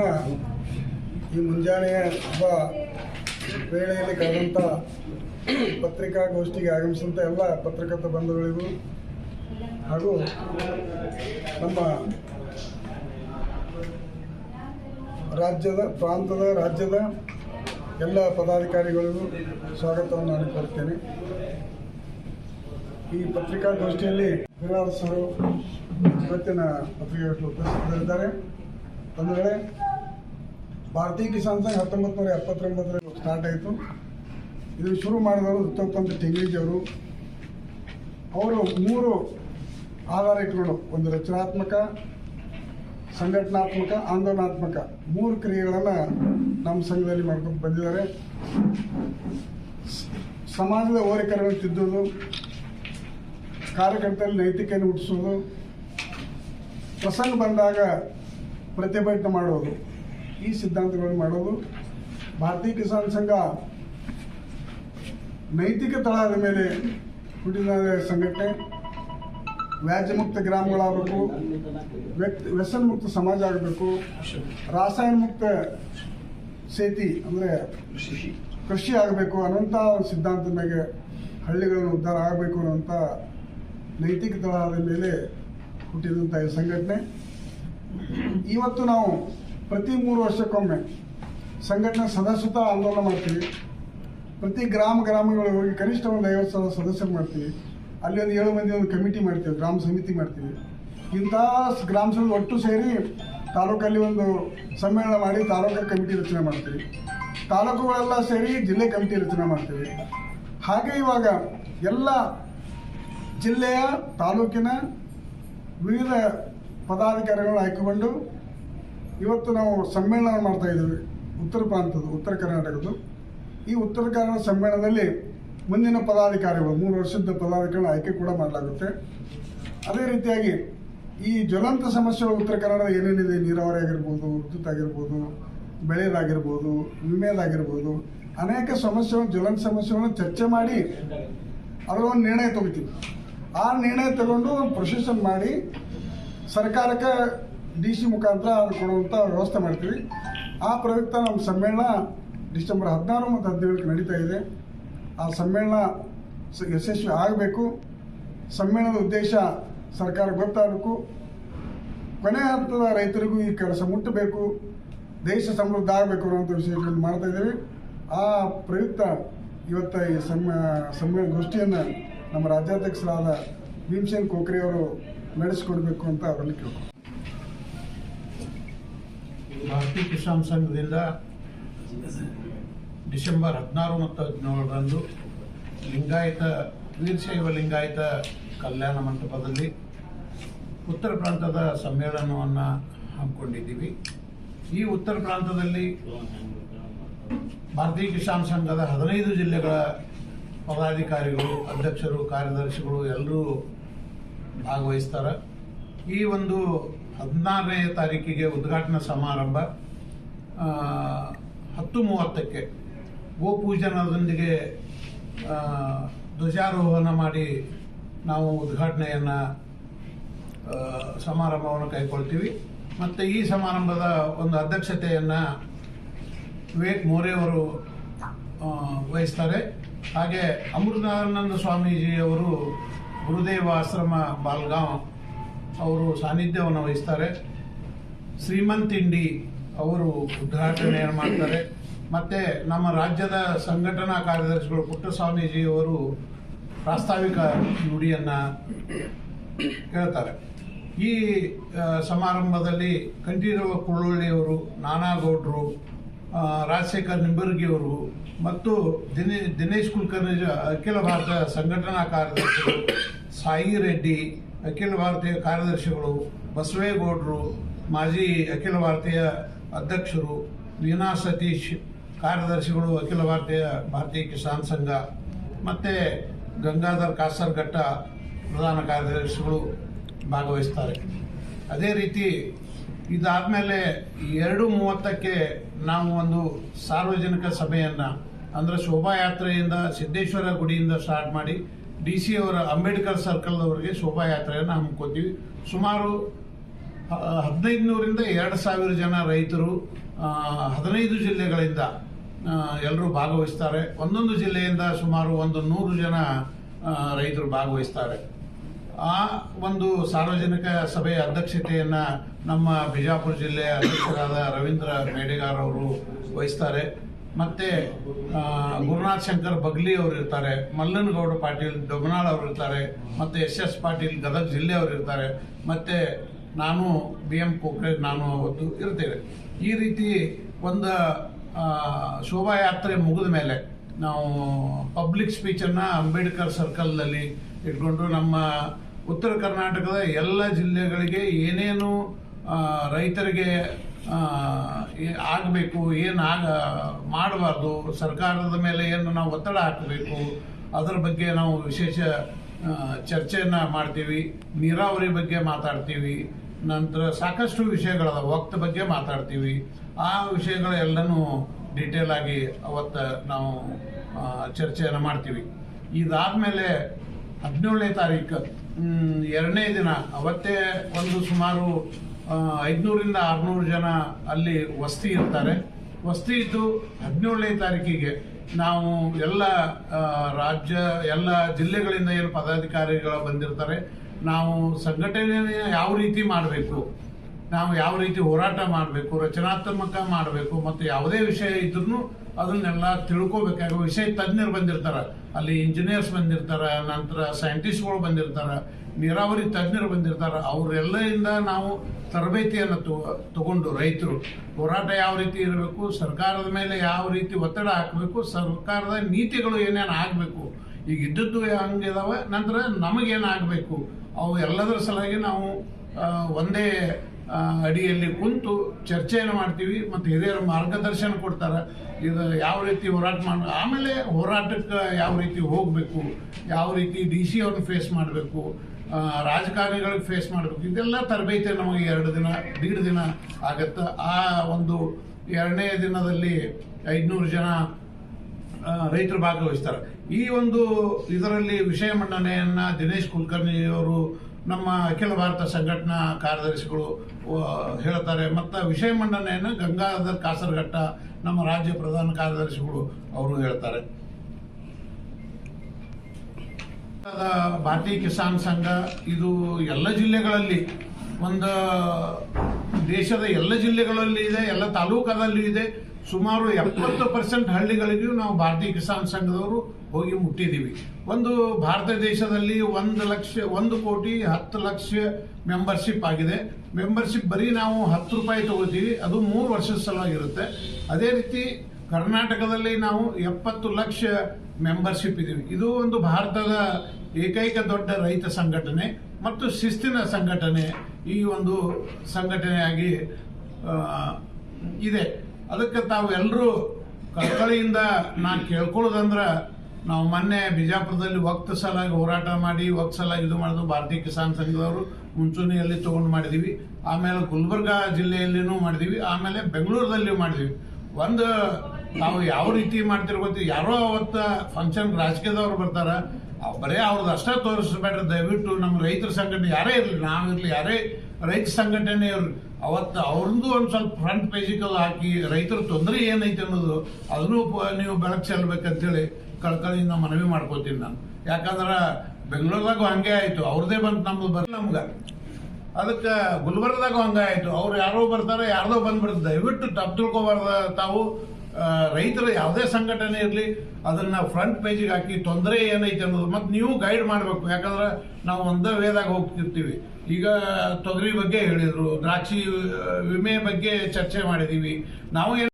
ಈ ಮುಂಜಾನೆಯ ಹಬ್ಬ ವೇಳೆಯಲ್ಲಿ ಕಳೆದಂಥ ಪತ್ರಿಕಾಗೋಷ್ಠಿಗೆ ಆಗಮಿಸಿದಂಥ ಎಲ್ಲ ಪತ್ರಕರ್ತ ಬಂಧುಗಳಿಗೂ ಹಾಗೂ ನಮ್ಮ ರಾಜ್ಯದ, ಪ್ರಾಂತದ, ರಾಜ್ಯದ ಎಲ್ಲ ಪದಾಧಿಕಾರಿಗಳಿಗೂ ಸ್ವಾಗತವನ್ನು ನಾನು ಕೋರ್ತೇನೆ ಈ ಪತ್ರಿಕಾಗೋಷ್ಠಿಯಲ್ಲಿ ಬಿರಾರ್ ಸರು ಇವತ್ತಿನ ಪತ್ರಿಕೆಗಳು ಉಪಸ್ಥಿತರಿದ್ದಾರೆ. ವೇಳೆ ಭಾರತೀಯ ಕಿಸಾನ್ ಸಂಘ ಹತ್ತೊಂಬತ್ತು ನೂರ ಎಪ್ಪತ್ತೊಂಬತ್ತರಲ್ಲಿ ಸ್ಟಾರ್ಟ್ ಆಯಿತು. ಇದು ಶುರು ಮಾಡಿದವರು ಟೆಂಗ್ರೀಜ್ ಅವರು. ಅವರು ಮೂರು ಆಧಾರ ಇಟ್ಕೊಂಡು ಒಂದು ರಚನಾತ್ಮಕ, ಸಂಘಟನಾತ್ಮಕ, ಆಂದೋಲನಾತ್ಮಕ ಮೂರು ಕ್ರಿಯೆಗಳನ್ನು ನಮ್ಮ ಸಂಘದಲ್ಲಿ ಮಾಡ್ಕೊಂಡು ಬಂದಿದ್ದಾರೆ. ಸಮಾಜದ ಓರಿಕರನ್ನು ತಿದ್ದೋದು, ಕಾರ್ಯಕರ್ತರಲ್ಲಿ ನೈತಿಕೆಯನ್ನು ಹುಟ್ಟಿಸೋದು, ಪ್ರಸಂಗ ಬಂದಾಗ ಪ್ರತಿಭಟನೆ ಮಾಡೋದು, ಈ ಸಿದ್ಧಾಂತಗಳನ್ನು ಮಾಡೋದು, ಭಾರತೀಯ ಕಿಸಾನ್ ಸಂಘ ನೈತಿಕ ತಳಹದ ಮೇಲೆ ಹುಟ್ಟಿದ ಸಂಘಟನೆ, ವ್ಯಾಜ್ಯಮುಕ್ತ ಗ್ರಾಮಗಳಾಗಬೇಕು, ವ್ಯಕ್ತಿ ವ್ಯಸನ ಮುಕ್ತ ಸಮಾಜ ಆಗಬೇಕು ರಾಸಾಯನ ಮುಕ್ತ ಸೇತಿ, ಅಂದರೆ ಕೃಷಿ ಆಗಬೇಕು ಅನ್ನೋಂಥ ಸಿದ್ಧಾಂತದ ಮೇಲೆ ಹಳ್ಳಿಗಳನ್ನು ಉದ್ಧಾರ ಆಗಬೇಕು ಅನ್ನೋಂಥ ನೈತಿಕ ತಳಹದ ಮೇಲೆ ಹುಟ್ಟಿದಂಥ ಈ ಸಂಘಟನೆ. ಇವತ್ತು ನಾವು ಪ್ರತಿ ಮೂರು ವರ್ಷಕ್ಕೊಮ್ಮೆ ಸಂಘಟನೆ ಸದಸ್ಯತಾ ಆಂದೋಲನ ಮಾಡ್ತೀವಿ. ಪ್ರತಿ ಗ್ರಾಮ ಗ್ರಾಮಗಳಿಗೆ ಹೋಗಿ ಕನಿಷ್ಠ ಒಂದು ಐವತ್ತು ಸಾವಿರ ಸದಸ್ಯರು ಮಾಡ್ತೀವಿ. ಅಲ್ಲಿ ಒಂದು ಏಳು ಮಂದಿ ಒಂದು ಕಮಿಟಿ ಮಾಡ್ತೀವಿ, ಗ್ರಾಮ ಸಮಿತಿ ಮಾಡ್ತೀವಿ. ಇಂಥ ಗ್ರಾಮ ಸಮಿತಿ ಒಟ್ಟು ಸೇರಿ ತಾಲೂಕಲ್ಲಿ ಒಂದು ಸಮ್ಮೇಳನ ಮಾಡಿ ತಾಲೂಕು ಕಮಿಟಿ ರಚನೆ ಮಾಡ್ತೀವಿ. ತಾಲೂಕುಗಳೆಲ್ಲ ಸೇರಿ ಜಿಲ್ಲೆ ಕಮಿಟಿ ರಚನೆ ಮಾಡ್ತೀವಿ. ಹಾಗೆ ಇವಾಗ ಎಲ್ಲ ಜಿಲ್ಲೆಯ, ತಾಲೂಕಿನ ವಿವಿಧ ಪದಾಧಿಕಾರಿಗಳನ್ನು ಹಾಕಿಕೊಂಡು ಇವತ್ತು ನಾವು ಸಮ್ಮೇಳನ ಮಾಡ್ತಾ ಇದ್ದೀವಿ, ಉತ್ತರ ಪ್ರಾಂತದ ಉತ್ತರ ಕರ್ನಾಟಕದ್ದು. ಈ ಉತ್ತರ ಕನ್ನಡ ಸಮ್ಮೇಳನದಲ್ಲಿ ಮುಂದಿನ ಪದಾಧಿಕಾರಿಗಳು, ಮೂರು ವರ್ಷದ ಪದಾಧಿಕಾರಿಗಳ ಆಯ್ಕೆ ಕೂಡ ಮಾಡಲಾಗುತ್ತೆ. ಅದೇ ರೀತಿಯಾಗಿ ಈ ಜ್ವಲಂತ ಸಮಸ್ಯೆಗಳು ಉತ್ತರ ಕನ್ನಡದ ಏನೇನಿದೆ, ನೀರಾವರಿ ಆಗಿರ್ಬೋದು, ವಿದ್ಯುತ್ ಆಗಿರ್ಬೋದು, ಬೆಳೆದಾಗಿರ್ಬೋದು, ವಿಮೆದಾಗಿರ್ಬೋದು, ಅನೇಕ ಸಮಸ್ಯೆಗಳು, ಜ್ವಲಂತ ಸಮಸ್ಯೆಗಳನ್ನು ಚರ್ಚೆ ಮಾಡಿ ಅದರ ಒಂದು ನಿರ್ಣಯ ತಗೋತೀವಿ. ಆ ನಿರ್ಣಯ ತಗೊಂಡು ಒಂದು ಪ್ರೊಸೆಷನ್ ಮಾಡಿ ಸರ್ಕಾರಕ್ಕೆ ಡಿ ಸಿ ಮುಖಾಂತರ ಕೊಡುವಂಥ ವ್ಯವಸ್ಥೆ ಮಾಡ್ತೀವಿ. ಆ ಪ್ರಯುಕ್ತ ನಮ್ಮ ಸಮ್ಮೇಳನ ಡಿಸೆಂಬರ್ ಹದಿನಾರು ಮತ್ತು ಹದಿನೇಳಕ್ಕೆ ನಡೀತಾ ಇದೆ. ಆ ಸಮ್ಮೇಳನ ಯಶಸ್ವಿ ಆಗಬೇಕು. ಸಮ್ಮೇಳನದ ಉದ್ದೇಶ ಸರ್ಕಾರ ಗೊತ್ತಾಗಬೇಕು. ಕೊನೆ ಹಂತದ ರೈತರಿಗೂ ಈ ಕೆಲಸ ಮುಟ್ಟಬೇಕು. ದೇಶ ಸಮೃದ್ಧ ಆಗಬೇಕು ಅನ್ನೋಂಥ ವಿಷಯಗಳನ್ನು ಮಾಡ್ತಾ ಇದ್ದೀವಿ. ಆ ಪ್ರಯುಕ್ತ ಇವತ್ತು ಈ ಸಮ್ಮ ಸಮ್ಮೇಳನ ಗೋಷ್ಠಿಯನ್ನು ನಮ್ಮ ರಾಜ್ಯಾಧ್ಯಕ್ಷರಾದ ಭೀಮಸೇನ್ ಕೋಕ್ರೆ ಅವರು ನಡೆಸಿಕೊಡ್ಬೇಕು ಅಂತ ಅವರಲ್ಲಿ ಕೇಳ್ಕೊ ಭಾರತೀಯ ಕಿಸಾನ್ ಸಂಘದಿಂದ ಡಿಸೆಂಬರ್ ಹದಿನಾರು ಮತ್ತು ಹದಿನೇಳರಂದು ಲಿಂಗಾಯತ ವೀರಶೈವ ಲಿಂಗಾಯತ ಕಲ್ಯಾಣ ಮಂಟಪದಲ್ಲಿ ಉತ್ತರ ಪ್ರಾಂತದ ಸಮ್ಮೇಳನವನ್ನು ಹಮ್ಮಿಕೊಂಡಿದ್ದೀವಿ. ಈ ಉತ್ತರ ಪ್ರಾಂತದಲ್ಲಿ ಭಾರತೀಯ ಕಿಸಾನ್ ಸಂಘದ ಹದಿನೈದು ಜಿಲ್ಲೆಗಳ ಪದಾಧಿಕಾರಿಗಳು, ಅಧ್ಯಕ್ಷರು, ಕಾರ್ಯದರ್ಶಿಗಳು ಎಲ್ಲರೂ ಭಾಗವಹಿಸ್ತಾರೆ. ಈ ಒಂದು ಹದಿನಾರನೇ ತಾರೀಕಿಗೆ ಉದ್ಘಾಟನಾ ಸಮಾರಂಭ ಹತ್ತು ಮೂವತ್ತಕ್ಕೆ ಗೋಪೂಜನದೊಂದಿಗೆ ಧ್ವಜಾರೋಹಣ ಮಾಡಿ ನಾವು ಉದ್ಘಾಟನೆಯನ್ನು ಸಮಾರಂಭವನ್ನು ಕೈಗೊಳ್ತೀವಿ. ಮತ್ತು ಈ ಸಮಾರಂಭದ ಒಂದು ಅಧ್ಯಕ್ಷತೆಯನ್ನು ವಿವೇಕ್ ಮೋರೆಯವರು ವಹಿಸ್ತಾರೆ. ಹಾಗೆ ಅಮೃತಾನಂದ ಸ್ವಾಮೀಜಿ ಅವರು ಗುರುದೇವ ಆಶ್ರಮ ಬಾಲ್ಗಾಂವ್ ಅವರು ಸಾನ್ನಿಧ್ಯವನ್ನು ವಹಿಸ್ತಾರೆ. ಶ್ರೀಮಂತ್ ಇಂಡಿ ಅವರು ಉದ್ಘಾಟನೆಯನ್ನು ಮಾಡ್ತಾರೆ. ಮತ್ತು ನಮ್ಮ ರಾಜ್ಯದ ಸಂಘಟನಾ ಕಾರ್ಯದರ್ಶಿಗಳು ಪುಟ್ಟಸ್ವಾಮೀಜಿ ಅವರು ಪ್ರಾಸ್ತಾವಿಕ ನುಡಿಯನ್ನು ಹೇಳ್ತಾರೆ ಈ ಸಮಾರಂಭದಲ್ಲಿ ಕಂಠೀರವ ಕುಳ್ಳೊಳ್ಳಿಯವರು, ನಾನಾಗೌಡರು ರಾಜಶೇಖರ್ ನಿಂಬರ್ಗಿಯವರು ಮತ್ತು ದಿನೇ, ದಿನೇಶ್ ಕುಲಕರ್ಣಿ ಅಖಿಲ ಭಾರತ ಸಂಘಟನಾ ಕಾರ್ಯದರ್ಶಿಗಳು, ಸಾಯಿ ರೆಡ್ಡಿ, ಅಖಿಲ ಭಾರತೀಯ ಕಾರ್ಯದರ್ಶಿಗಳು, ಬಸವೇಗೌಡರು, ಮಾಜಿ ಅಖಿಲ ಭಾರತೀಯ ಅಧ್ಯಕ್ಷರು ವೀನಾ ಸತೀಶ್ ಕಾರ್ಯದರ್ಶಿಗಳು, ಅಖಿಲ ಭಾರತೀಯ ಭಾರತೀಯ ಕಿಸಾನ್ ಸಂಘ, ಮತ್ತು ಗಂಗಾಧರ್ ಕಾಸರ್ಘಟ್ಟ ಪ್ರಧಾನ ಕಾರ್ಯದರ್ಶಿಗಳು ಭಾಗವಹಿಸ್ತಾರೆ. ಅದೇ ರೀತಿ ಇದಾದಮೇಲೆ ಎರಡು ಮೂವತ್ತಕ್ಕೆ ನಾವು ಒಂದು ಸಾರ್ವಜನಿಕ ಸಭೆಯನ್ನು ಅಂದರೆ ಶೋಭಾಯಾತ್ರೆಯಿಂದ ಸಿದ್ದೇಶ್ವರ ಗುಡಿಯಿಂದ ಸ್ಟಾರ್ಟ್ ಮಾಡಿ ಡಿ ಸಿ ಅವರ ಅಂಬೇಡ್ಕರ್ ಸರ್ಕಲ್ ಅವರಿಗೆ ಶೋಭಾಯಾತ್ರೆಯನ್ನು ಹಮ್ಮಿಕೊತೀವಿ ಸುಮಾರು ಹದಿನೈದು ನೂರಿಂದ ಎರಡು ಸಾವಿರ ಜನ ರೈತರು ಹದಿನೈದು ಜಿಲ್ಲೆಗಳಿಂದ ಎಲ್ಲರೂ ಭಾಗವಹಿಸ್ತಾರೆ. ಒಂದೊಂದು ಜಿಲ್ಲೆಯಿಂದ ಸುಮಾರು ಒಂದು ನೂರು ಜನ ರೈತರು ಭಾಗವಹಿಸ್ತಾರೆ. ಆ ಒಂದು ಸಾರ್ವಜನಿಕ ಸಭೆಯ ಅಧ್ಯಕ್ಷತೆಯನ್ನು ನಮ್ಮ ಬಿಜಾಪುರ ಜಿಲ್ಲೆಯ ಅಧ್ಯಕ್ಷರಾದ ರವೀಂದ್ರ ಮೇಡೆಗಾರ್ ಅವರು ವಹಿಸ್ತಾರೆ. ಮತ್ತೆ ಗುರುನಾಥ್ ಶಂಕರ್ ಬಗ್ಲಿ ಅವರು ಇರ್ತಾರೆ ಮಲ್ಲನಗೌಡ ಪಾಟೀಲ್ ಡೊಮನಾಳ್ ಅವರು ಇರ್ತಾರೆ, ಮತ್ತೆ ಎಸ್ ಎಸ್ ಪಾಟೀಲ್ ಗದಗ ಜಿಲ್ಲೆ ಅವರು ಇರ್ತಾರೆ, ಮತ್ತೆ ನಾನು, ಬಿ ಎಂ ಕೋಕ್ರೆ ನಾನು ಅವತ್ತು ಇರ್ತೇವೆ. ಈ ರೀತಿ ಒಂದು ಶೋಭಾಯಾತ್ರೆ ಮುಗಿದ ಮೇಲೆ ನಾವು ಪಬ್ಲಿಕ್ ಸ್ಪೀಚನ್ನು ಅಂಬೇಡ್ಕರ್ ಸರ್ಕಲ್ನಲ್ಲಿ ಇಟ್ಕೊಂಡು ನಮ್ಮ ಉತ್ತರ ಕರ್ನಾಟಕದ ಎಲ್ಲ ಜಿಲ್ಲೆಗಳಿಗೆ ಏನೇನು ರೈತರಿಗೆ ಆಗಬೇಕು, ಏನು ಆಗ, ಮಾಡಬಾರ್ದು, ಸರ್ಕಾರದ ಮೇಲೆ ಏನು ನಾವು ಒತ್ತಡ ಹಾಕಬೇಕು, ಅದರ ಬಗ್ಗೆ ನಾವು ವಿಶೇಷ ಚರ್ಚೆಯನ್ನು ಮಾಡ್ತೀವಿ, ನೀರಾವರಿ ಬಗ್ಗೆ ಮಾತಾಡ್ತೀವಿ, ನಂತರ ಸಾಕಷ್ಟು ವಿಷಯಗಳದ ವಕ್ತ ಬಗ್ಗೆ ಮಾತಾಡ್ತೀವಿ, ಆ ವಿಷಯಗಳೆಲ್ಲನೂ ಡೀಟೇಲ್ ಆಗಿ ಅವತ್ತು ನಾವು ಚರ್ಚೆಯನ್ನು ಮಾಡ್ತೀವಿ. ಇದಾದಮೇಲೆ ಹದಿನೇಳನೇ ತಾರೀಕು ಎರಡನೇ ದಿನ, ಅವತ್ತೇ ಒಂದು ಸುಮಾರು ಐದ್ನೂರಿಂದ ಆರುನೂರು ಜನ ಅಲ್ಲಿ ವಸ್ತಿ ಇರ್ತಾರೆ. ವಸ್ತಿ ಇದ್ದು ಹದಿನೇಳನೇ ತಾರೀಕಿಗೆ ನಾವು ಎಲ್ಲ ರಾಜ್ಯ, ಎಲ್ಲ ಜಿಲ್ಲೆಗಳಿಂದ ಏನು ಪದಾಧಿಕಾರಿಗಳು ಬಂದಿರ್ತಾರೆ. ನಾವು ಸಂಘಟನೆ ಯಾವ ರೀತಿ ಮಾಡಬೇಕು, ನಾವು ಯಾವ ರೀತಿ ಹೋರಾಟ ಮಾಡಬೇಕು, ರಚನಾತ್ಮಕ ಮಾಡಬೇಕು, ಮತ್ತು ಯಾವುದೇ ವಿಷಯ ಇದ್ರೂ ಅದನ್ನೆಲ್ಲ ತಿಳ್ಕೊಬೇಕಾಗ ವಿಷಯ ತಜ್ಞರು ಬಂದಿರ್ತಾರೆ. ಅಲ್ಲಿ ಇಂಜಿನಿಯರ್ಸ್ ಬಂದಿರ್ತಾರೆ, ನಂತರ ಸೈಂಟಿಸ್ಟ್ಗಳು ಬಂದಿರ್ತಾರೆ. ನೀರಾವರಿ ತಜ್ಞರು ಬಂದಿರ್ತಾರೆ, ಅವರೆಲ್ಲರಿಂದ ನಾವು ತರಬೇತಿಯನ್ನು ತಗೊ- ತಗೊಂಡು ರೈತರು. ಹೋರಾಟ ಯಾವ ರೀತಿ ಇರಬೇಕು, ಸರ್ಕಾರದ ಮೇಲೆ ಯಾವ ರೀತಿ ಒತ್ತಡ ಹಾಕಬೇಕು, ಸರ್ಕಾರದ ನೀತಿಗಳು ಏನೇನು ಆಗಬೇಕು, ಈಗ ಇದ್ದದ್ದು ಹಂಗಿದಾವೆ ನಂತರ ನಮಗೇನಾಗಬೇಕು ಅವು ಎಲ್ಲದರ ಸಲುವಾಗಿ ನಾವು ಒಂದೇ ಅಡಿಯಲ್ಲಿ ಕುಂತು ಚರ್ಚೆಯನ್ನು ಮಾಡ್ತೀವಿ, ಮತ್ತು ಹಿರಿಯರು ಮಾರ್ಗದರ್ಶನ ಕೊಡ್ತಾರೆ, ಇದು ಯಾವ ರೀತಿ ಹೋರಾಟ ಮಾಡ, ಆಮೇಲೆ ಹೋರಾಟಕ್ಕೆ ಯಾವ ರೀತಿ ಹೋಗಬೇಕು, ಯಾವ ರೀತಿ ಡಿ ಸಿ ಅವ್ರನ್ನ ಫೇಸ್ ಮಾಡಬೇಕು ರಾಜಕಾರಣಿಗಳಿಗೆ ಫೇಸ್ ಮಾಡಬೇಕು. ಇದೆಲ್ಲ ತರಬೇತಿ ನಮಗೆ ಎರಡು ದಿನ, ದೀಡ್ ದಿನ ಆಗತ್ತೆ. ಆ ಒಂದು ಎರಡನೇ ದಿನದಲ್ಲಿ ಐದುನೂರು ಜನ ರೈತರು ಭಾಗವಹಿಸ್ತಾರೆ. ಈ ಒಂದು ಇದರಲ್ಲಿ ವಿಷಯ ಮಂಡನೆಯನ್ನು ದಿನೇಶ್ ಕುಲಕರ್ಣಿ ಅವರು ನಮ್ಮ ಅಖಿಲ ಭಾರತ ಸಂಘಟನಾ ಕಾರ್ಯದರ್ಶಿಗಳು ಹೇಳ್ತಾರೆ ಮತ್ತು ವಿಷಯ ಮಂಡನೆಯನ್ನು ಗಂಗಾಧರ್ ಕಾಸರಘಟ್ಟ ನಮ್ಮ ರಾಜ್ಯ ಪ್ರಧಾನ ಕಾರ್ಯದರ್ಶಿಗಳು ಅವರು ಹೇಳ್ತಾರೆ ಭಾರತೀಯ ಕಿಸಾನ್ ಸಂಘ, ಇದು ಎಲ್ಲ ಜಿಲ್ಲೆಗಳಲ್ಲಿ, ಒಂದು ದೇಶದ ಎಲ್ಲ ಜಿಲ್ಲೆಗಳಲ್ಲಿ ಇದೆ, ಎಲ್ಲ ತಾಲೂಕದಲ್ಲಿ ಇದೆ. ಸುಮಾರು ಎಪ್ಪತ್ತು ಪರ್ಸೆಂಟ್ ಹಳ್ಳಿಗಳಿಗೂ ನಾವು ಭಾರತೀಯ ಕಿಸಾನ್ ಸಂಘದವರು ಹೋಗಿ ಮುಟ್ಟಿದ್ದೀವಿ. ಒಂದು ಭಾರತ ದೇಶದಲ್ಲಿ ಒಂದು ಲಕ್ಷ, ಒಂದು ಕೋಟಿ ಹತ್ತು ಲಕ್ಷ ಮೆಂಬರ್ಶಿಪ್ ಆಗಿದೆ. ಮೆಂಬರ್ಶಿಪ್ ಬರೀ ನಾವು ಹತ್ತು ರೂಪಾಯಿ ತಗೋತೀವಿ, ಅದು ಮೂರು ವರ್ಷದ ಸಲುವಾಗಿರುತ್ತೆ ಅದೇ ರೀತಿ ಕರ್ನಾಟಕದಲ್ಲಿ ನಾವು ಎಪ್ಪತ್ತು ಲಕ್ಷ ಮೆಂಬರ್ಶಿಪ್ ಇದ್ದೀವಿ ಇದು ಒಂದು ಭಾರತದ ಏಕೈಕ ದೊಡ್ಡ ರೈತ ಸಂಘಟನೆ ಮತ್ತು ಶಿಸ್ತಿನ ಸಂಘಟನೆ ಈ ಒಂದು ಸಂಘಟನೆಯಾಗಿ ಇದೆ. ಅದಕ್ಕೆ ತಾವು ಎಲ್ಲರೂ ಕಳಕಳಿಯಿಂದ ನಾನು ಕೇಳ್ಕೊಳ್ಳೋದಂದ್ರೆ ನಾವು ಮೊನ್ನೆ ಬಿಜಾಪುರದಲ್ಲಿ ಒಕ್ತ ಸಲಾಗಿ ಹೋರಾಟ ಮಾಡಿ ಒಕ್ತ ಸಲಾಗಿ ಇದು ಮಾಡಿದ್ರು ಭಾರತೀಯ ಕಿಸಾನ್ ಸಂಘದವರು ಮುಂಚೂಣಿಯಲ್ಲಿ ತೊಗೊಂಡು ಮಾಡಿದೀವಿ. ಆಮೇಲೆ ಗುಲ್ಬರ್ಗಾ ಜಿಲ್ಲೆಯಲ್ಲಿನೂ ಮಾಡಿದೀವಿ. ಆಮೇಲೆ ಬೆಂಗಳೂರದಲ್ಲಿಯೂ ಮಾಡಿದೀವಿ. ಒಂದು ನಾವು ಯಾವ ರೀತಿ ಮಾಡ್ತಿರೋ ಗೊತ್ತಿ, ಯಾರೋ ಅವತ್ತ ಫಂಕ್ಷನ್ ರಾಜಕೀಯದವ್ರು ಬರ್ತಾರ ಬರೇ ಅವ್ರದ್ದು ಅಷ್ಟೇ ತೋರಿಸ್ಬೇಡ್ರಿ, ದಯವಿಟ್ಟು ನಮ್ಮ ರೈತರ ಸಂಘಟನೆ ಯಾರೇ ಇರಲಿ, ನಾವಿರ್ಲಿ, ಯಾರೇ ರೈತ ಸಂಘಟನೆ ಇರಲಿ, ಅವತ್ತು ಅವ್ರದ್ದು ಒಂದು ಸ್ವಲ್ಪ ಫ್ರಂಟ್ ಪೇಜಿಕಲ್ ಹಾಕಿ ರೈತರ ತೊಂದರೆ ಏನೈತೆ ಅನ್ನೋದು ಅದನ್ನು ನೀವು ಬೆಳಕು ಚೆಲ್ಬೇಕಂತೇಳಿ ಕಳ್ಕಳಿಯಿಂದ ಮನವಿ ಮಾಡ್ಕೋತೀನಿ ನಾನು. ಯಾಕಂದ್ರೆ ಬೆಂಗಳೂರದಾಗೂ ಹಂಗೆ ಆಯಿತು ಅವ್ರದ್ದೇ ಬಂತು ನಮ್ದು ಬರಲಿ ನಮ್ಗೆ. ಅದಕ್ಕೆ ಗುಲ್ಬರ್ಗದಾಗ ಹಂಗೆ ಆಯಿತು, ಅವ್ರು ಯಾರೋ ಬರ್ತಾರೆ, ಯಾರ್ದೋ ಬಂದ್ಬಿಡ್ತು ದಯವಿಟ್ಟು ತಪ್ಪು ತಿಳ್ಕೊಬಾರ್ದ ತಾವು. ರೈತರ ಯಾವುದೇ ಸಂಘಟನೆ ಇರಲಿ, ಅದನ್ನ ಫ್ರಂಟ್ ಪೇಜಿಗೆ ಹಾಕಿ ತೊಂದರೆ ಏನೈತೆ ಅನ್ನೋದು, ಮತ್ತು ನೀವು ಗೈಡ್ ಮಾಡಬೇಕು. ಯಾಕಂದ್ರೆ ನಾವು ಒಂದೇ ವೇದಾಗ ಹೋಗ್ತಿರ್ತೀವಿ. ಈಗ ತೊಗರಿ ಬಗ್ಗೆ ಹೇಳಿದರು, ದ್ರಾಕ್ಷಿ ವಿಮೆ ಬಗ್ಗೆ ಚರ್ಚೆ ಮಾಡಿದೀವಿ. ನಾವು